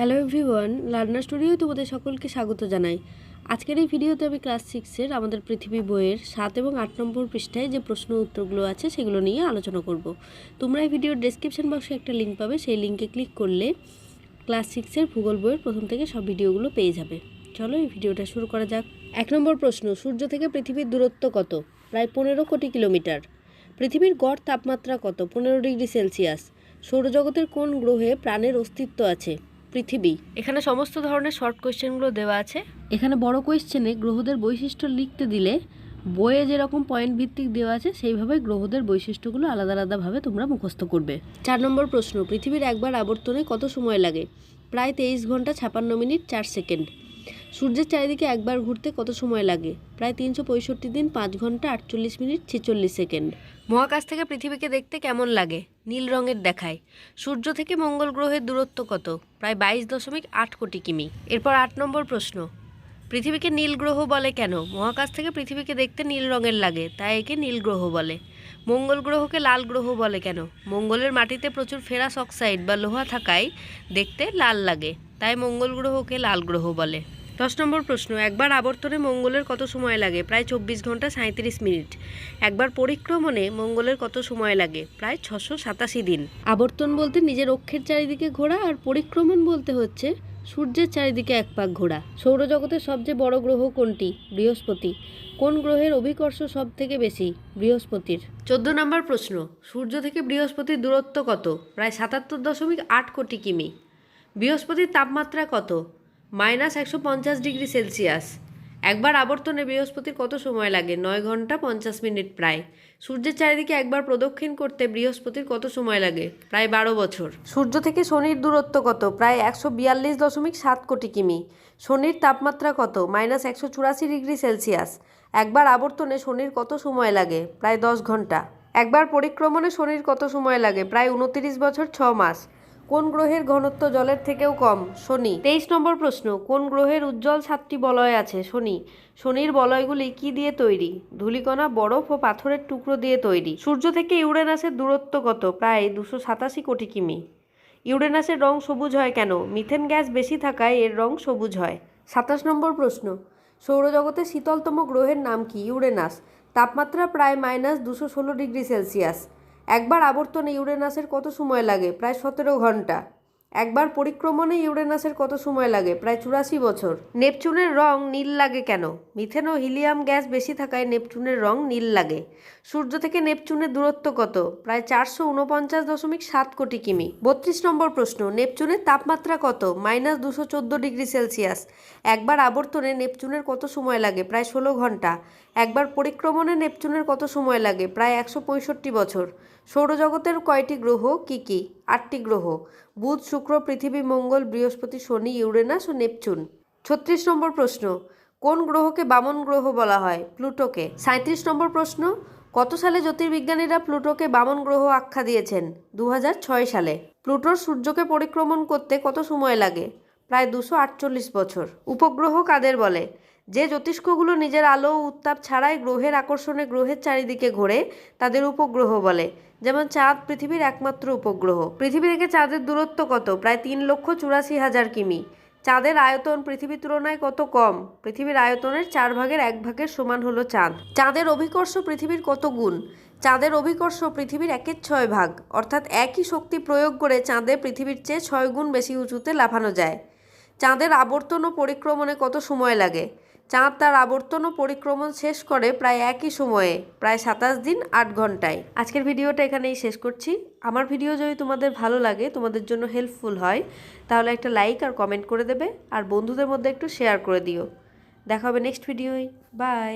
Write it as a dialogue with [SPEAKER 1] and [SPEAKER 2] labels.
[SPEAKER 1] Hello everyone, learner studio তোমাদের সকলকে স্বাগত জানাই। আজকের এই ভিডিওতে আমি ক্লাস সিক্সের আমাদের পৃথিবী বইয়ের সাত এবং আট নম্বর পৃষ্ঠায় যে প্রশ্ন উত্তরগুলো আছে সেগুলো নিয়ে আলোচনা করব। তোমরা এই ভিডিওর ডেসক্রিপশন বক্সে একটা লিঙ্ক পাবে, সেই লিঙ্কে ক্লিক করলে ক্লাস সিক্সের ভূগোল বইয়ের প্রথম থেকে সব ভিডিওগুলো পেয়ে যাবে। চলো এই ভিডিওটা শুরু করা যাক। এক নম্বর প্রশ্ন, সূর্য থেকে পৃথিবীর দূরত্ব কত? প্রায় পনেরো কোটি কিলোমিটার। পৃথিবীর গড় তাপমাত্রা কত? পনেরো ডিগ্রি সেলসিয়াস। সৌরজগতের কোন গ্রহে প্রাণের অস্তিত্ব আছে? পৃথিবী। এখানে সমস্ত ধরনের শর্ট কোয়েশ্চেনগুলো দেওয়া আছে। এখানে বড় কোয়েশ্চেনে গ্রহদের বৈশিষ্ট্য লিখতে দিলে বইয়ে যেরকম পয়েন্ট ভিত্তিক দেওয়া আছে সেইভাবে গ্রহদের বৈশিষ্ট্যগুলো আলাদা আলাদাভাবে তোমরা মুখস্থ করবে। চার নম্বর প্রশ্ন পৃথিবীর একবার আবর্তনে কত সময় লাগে? প্রায় তেইশ ঘণ্টা ছাপান্ন মিনিট চার সেকেন্ড। সূর্যের চারিদিকে একবার ঘুরতে কত সময় লাগে? প্রায় তিনশো পঁয়ষট্টি দিন, পাঁচ ঘণ্টা, আটচল্লিশ মিনিট, ছেচল্লিশ সেকেন্ড। মহাকাশ থেকে পৃথিবীকে দেখতে কেমন লাগে? নীল রঙের দেখায়। সূর্য থেকে মঙ্গল গ্রহের দূরত্ব কত? প্রায় বাইশ দশমিক আট কোটি কিমি। এরপর আট নম্বর প্রশ্ন। পৃথিবীকে নীল গ্রহ বলে কেন? মহাকাশ থেকে পৃথিবীকে দেখতে নীল রঙের লাগে, তাই একে নীল গ্রহ বলে। মঙ্গল গ্রহকে লাল গ্রহ বলে কেন? মঙ্গলের মাটিতে প্রচুর ফেরাস অক্সাইড বা লোহা থাকায় দেখতে লাল লাগে, তাই মঙ্গল গ্রহকে লাল গ্রহ বলে। দশ নম্বর প্রশ্ন একবার আবর্তনে মঙ্গলের কত সময় লাগে? প্রায় চব্বিশ ঘণ্টা সাঁত্রিশ মিনিট। একবার পরিক্রমণে মঙ্গলের কত সময় লাগে? প্রায় ছশো সাতাশি দিন। আবর্তন বলতে নিজের অক্ষের চারিদিকে ঘোরা আর পরিক্রমণ বলতে হচ্ছে সূর্যের চারিদিকে এক পাক ঘোরা। সৌরজগতের সবচেয়ে বড় গ্রহ কোনটি? বৃহস্পতি। কোন গ্রহের অভিকর্ষ সব থেকে বেশি? বৃহস্পতির। চোদ্দ নম্বর প্রশ্ন সূর্য থেকে বৃহস্পতির দূরত্ব কত? প্রায় সাতাত্তর দশমিক আট কোটি কিমি। বৃহস্পতির তাপমাত্রা কত? মাইনাস একশো পঞ্চাশ ডিগ্রি সেলসিয়াস। একবার আবর্তনে বৃহস্পতির কত সময় লাগে? নয় ঘণ্টা পঞ্চাশ মিনিট প্রায়। সূর্যের চারিদিকে একবার প্রদক্ষিণ করতে বৃহস্পতির কত সময় লাগে? প্রায় বারো বছর। সূর্য থেকে শনির দূরত্ব কত? প্রায় একশো বিয়াল্লিশ দশমিক সাত কোটি কিমি। শনির তাপমাত্রা কত? মাইনাস একশো চুরাশি ডিগ্রি সেলসিয়াস। একবার আবর্তনে শনির কত সময় লাগে? প্রায় দশ ঘণ্টা। একবার পরিক্রমণে শনির কত সময় লাগে? প্রায় উনতিরিশ বছর ছ মাস। কোন গ্রহের ঘনত্ব জলের থেকেও কম? শনি। তেইশ নম্বর প্রশ্ন, কোন গ্রহের উজ্জ্বল সাতটি বলয় আছে? শনি। শনির বলয়গুলি কি দিয়ে তৈরি? ধূলিকণা, বরফ ও পাথরের টুকরো দিয়ে তৈরি। সূর্য থেকে ইউরেনাসের দূরত্ব কত? প্রায় দুশো সাতাশি কোটি কিমি। ইউরেনাসের রং সবুজ হয় কেন? মিথেন গ্যাস বেশি থাকায় এর রং সবুজ হয়। সাতাশ নম্বর প্রশ্ন, সৌরজগতের শীতলতম গ্রহের নাম কি? ইউরেনাস। তাপমাত্রা প্রায় মাইনাস দুশো ষোলো ডিগ্রি সেলসিয়াস। একবার আবর্তনে ইউরেনাসের কত সময় লাগে? প্রায় সতেরো ঘণ্টা। একবার পরিক্রমণে ইউরেনাসের কত সময় লাগে? প্রায় চুরাশি বছর। নেপচুনের রং নীল লাগে কেন? মিথেন ও হিলিয়াম গ্যাস বেশি থাকায় নেপচুনের রং নীল লাগে। সূর্য থেকে নেপচুনের দূরত্ব কত? প্রায় চারশো উনপঞ্চাশ দশমিক সাত কোটি কিমি। বত্রিশ নম্বর প্রশ্ন, নেপচুনের তাপমাত্রা কত? মাইনাস দুশো চোদ্দ ডিগ্রি সেলসিয়াস। একবার আবর্তনে নেপচুনের কত সময় লাগে? প্রায় ষোলো ঘণ্টা। একবার পরিক্রমণে নেপচুনের কত সময় লাগে? প্রায় একশো পঁয়ষট্টি বছর। সৌরজগতের কয়টি গ্রহ? কি কি? আটটি গ্রহ। বুধ, শুক্র, পৃথিবী, মঙ্গল, বৃহস্পতি, শনি, ইউরেনাস ও নেপচুন। ছত্রিশ নম্বর প্রশ্ন। কোন গ্রহকে বামন গ্রহ বলা হয়? প্লুটোকে। সাঁত্রিশ নম্বর প্রশ্ন। কত সালে জ্যোতির্বিজ্ঞানীরা প্লুটোকে বামন গ্রহ আখ্যা দিয়েছেন? দু হাজার ছয় সালে। প্লুটোর সূর্যকে পরিক্রমণ করতে কত সময় লাগে? প্রায় দুশো আটচল্লিশ বছর। উপগ্রহ কাদের বলে? যে জ্যোতিষ্কগুলো নিজের আলো উত্তাপ ছাড়াই গ্রহের আকর্ষণে গ্রহের চারিদিকে ঘোরে, তাদের উপগ্রহ বলে। যেমন চাঁদ পৃথিবীর একমাত্র উপগ্রহ। পৃথিবী থেকে চাঁদের দূরত্ব কত? প্রায় তিন লক্ষ চুরাশি হাজার কিমি। চাঁদের আয়তন পৃথিবীর তুলনায় কত কম? পৃথিবীর আয়তনের চার ভাগের এক ভাগের সমান হলো চাঁদ। চাঁদের অভিকর্ষ পৃথিবীর কত গুণ? চাঁদের অভিকর্ষ পৃথিবীর একের ছয় ভাগ। অর্থাৎ একই শক্তি প্রয়োগ করে চাঁদে পৃথিবীর চেয়ে ছয় গুণ বেশি উঁচুতে লাফানো যায়। চাঁদের আবর্তন ও পরিক্রমণে কত সময় লাগে? চাঁদ তার আবর্তন ও পরিক্রমণ শেষ করে প্রায় একই সময়ে, প্রায় সাতাশ দিন আট ঘন্টায়। আজকের ভিডিওটা এখানেই শেষ করছি। আমার ভিডিও যদি তোমাদের ভালো লাগে, তোমাদের জন্য হেল্পফুল হয়, তাহলে একটা লাইক আর কমেন্ট করে দেবে, আর বন্ধুদের মধ্যে একটু শেয়ার করে দিও। দেখা হবে নেক্সট ভিডিওয়। বাই।